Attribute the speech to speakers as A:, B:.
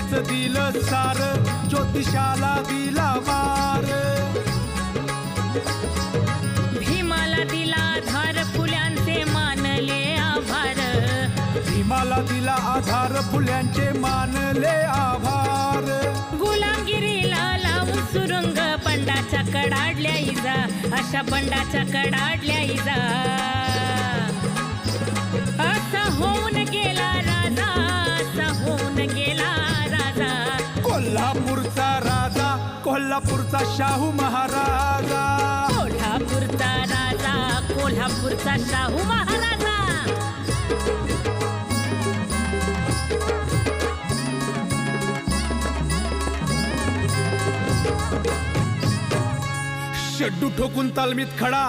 A: दिलं सार ज्योतिषाला दिला मार.
B: भीमाला दिला धार फुल्यांचे मानले आभार.
A: भीमाला दिला आधार फुल्यांचे मानले आभार.
B: गुलामगिरीला लावून सुरुंग बंडाच्या कडाडल्या इजा. अशा बंडाच्या कडाडल्या
A: कोल्हापूरचा शाहू महाराजा.
B: कोल्हापूरचा राजा कोल्हापूरचा शाहू महाराजा.
A: शेड्डू ठोकून तालमीत खडा.